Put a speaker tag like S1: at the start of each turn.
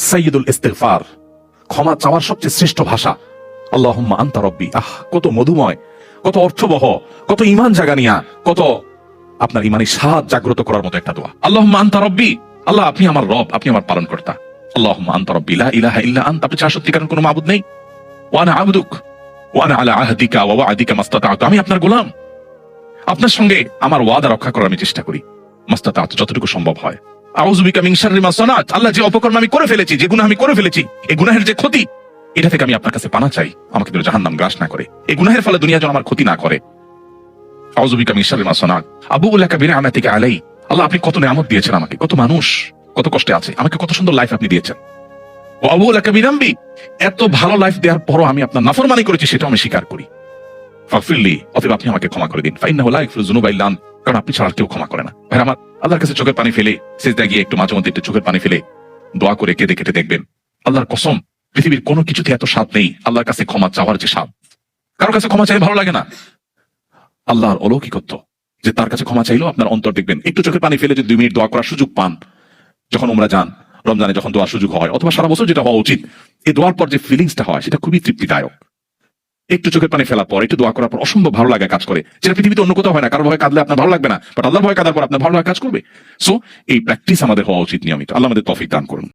S1: সৈয়দুল ইস্তেগফার। ক্ষমা চাওয়ার সবচেয়ে শ্রেষ্ঠ ভাষা। আল্লাহুম্মা আনতা রব্বি। আহ, কত মধুময়, কত অর্থবহ, কত ইমান জাগানিয়া, কত আপনার ইমানি স্বাদ জাগ্রত করার মতো একটা দোয়া। আল্লাহুম্মা আনতা রব্বি। আল্লাহ, আপনি আমার রব, আপনি আমার পালন কর্তা আনতা রব্বি ইল্লা আপনি ছাড়া সত্যিকার কোনো মাবুদ নেই। ওয়ানা আবদুক ওয়ানা আলা আহদিকা, ওয়া আমি আপনার গোলাম। আপনার সঙ্গে আমার ওয়াদা রক্ষা করার আমি চেষ্টা করি। মাস্তাতাতু, যতটুকু সম্ভব হয়। আল্লাহ যে অপকর্ম আমি করে ফেলেছি, যে আমি করে ফেলেছি এই গুনাহের যে ক্ষতি, এটা থেকে আমি আপনার কাছে পানা চাই। আমাকে জাহান্নাম গ্রাস না করে। এই গুনাহের ফলে দুনিয়া যেন আমার ক্ষতি না করে। আপনি কত নিয়ামত দিয়েছেন আমাকে, কত মানুষ, কত কষ্টে আছে, আমাকে কত সুন্দর লাইফ আপনি দিয়েছেন। ও আবু লাকা বিনাম্বি এত ভালো লাইফ দেওয়ার পরও আমি আপনার নাফরমানি করেছি সেটা আমি স্বীকার করি। ফাগফিরলি অতএব আপনি আমাকে ক্ষমা করে দিন। ফাইন্নাহু লা ইয়াগফিরু যুনুবা ইল্লা আন্ত। কারণ আপনি ছাড়া কেউ ক্ষমা করে না। ভাই আমার আল্লাহর কাছে চোখের পানি ফেলে সেজদা গিয়ে একটু মাঝে মধ্যে একটু চোখের পানি ফেলে দোয়া করে কেঁদে কেটে দেখবেন। আল্লাহর কসম, পৃথিবীর কোনো কিছুতে এত স্বাদ নেই, আল্লাহর কাছে ক্ষমা চাওয়ার যে স্বাদ। কারোর কাছে ক্ষমা চাই ভালো লাগে না। আল্লাহর অলৌকিকত্ব, যে তার কাছে ক্ষমা চাইলেও আপনার অন্তর দেখবেন। একটু চোখের পানি ফেলে যদি দুই মিনিট দোয়া করার সুযোগ পান, যখন ওমরা যান, রমজানে যখন দোয়ার সুযোগ হয়, অথবা সারা বছর যেটা হওয়া উচিত, এই দোয়ার পর যে ফিলিংসটা হয়, সেটা খুবই তৃপ্তিদায়ক। একটু চোখের পানি ফেলার পর, একটু দোয়া করার পর অসম্ভব ভালো লাগে কাজ করে। যেটা পৃথিবীতে অন্য কোথাও হয় না কারও ভয় কাঁদলে আপনার ভালো লাগবে না বাট আল্লাহর ভয় কাঁদার পর আপনার ভালো লাগা কাজ করবে। সো এই প্র্যাকটিস আমাদের হওয়া উচিত নিয়মিত। আল্লাহ আমাদের তফিক দান করুন।